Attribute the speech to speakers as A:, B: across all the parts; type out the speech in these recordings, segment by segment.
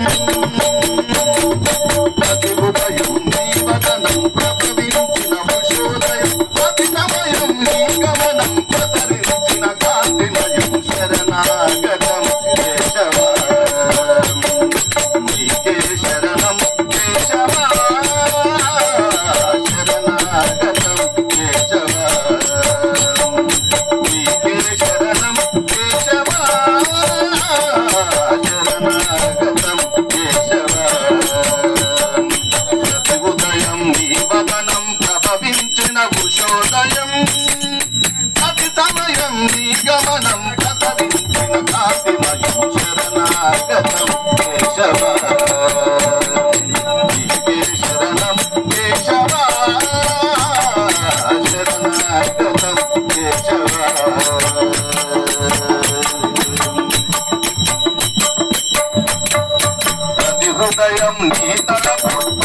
A: Thank you. జీవనం ప్రభవించిన ఉషోదయం. ప్రతి సమయం నీ గమనం ప్రసవించిన కాతిమయం శరణాగతం హృదయం నీ తలపు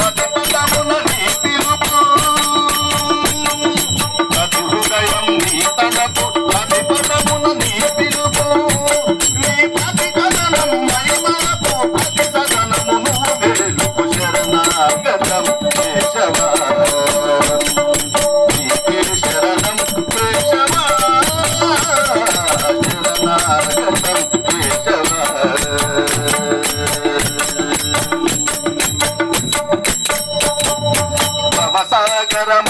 A: తారమ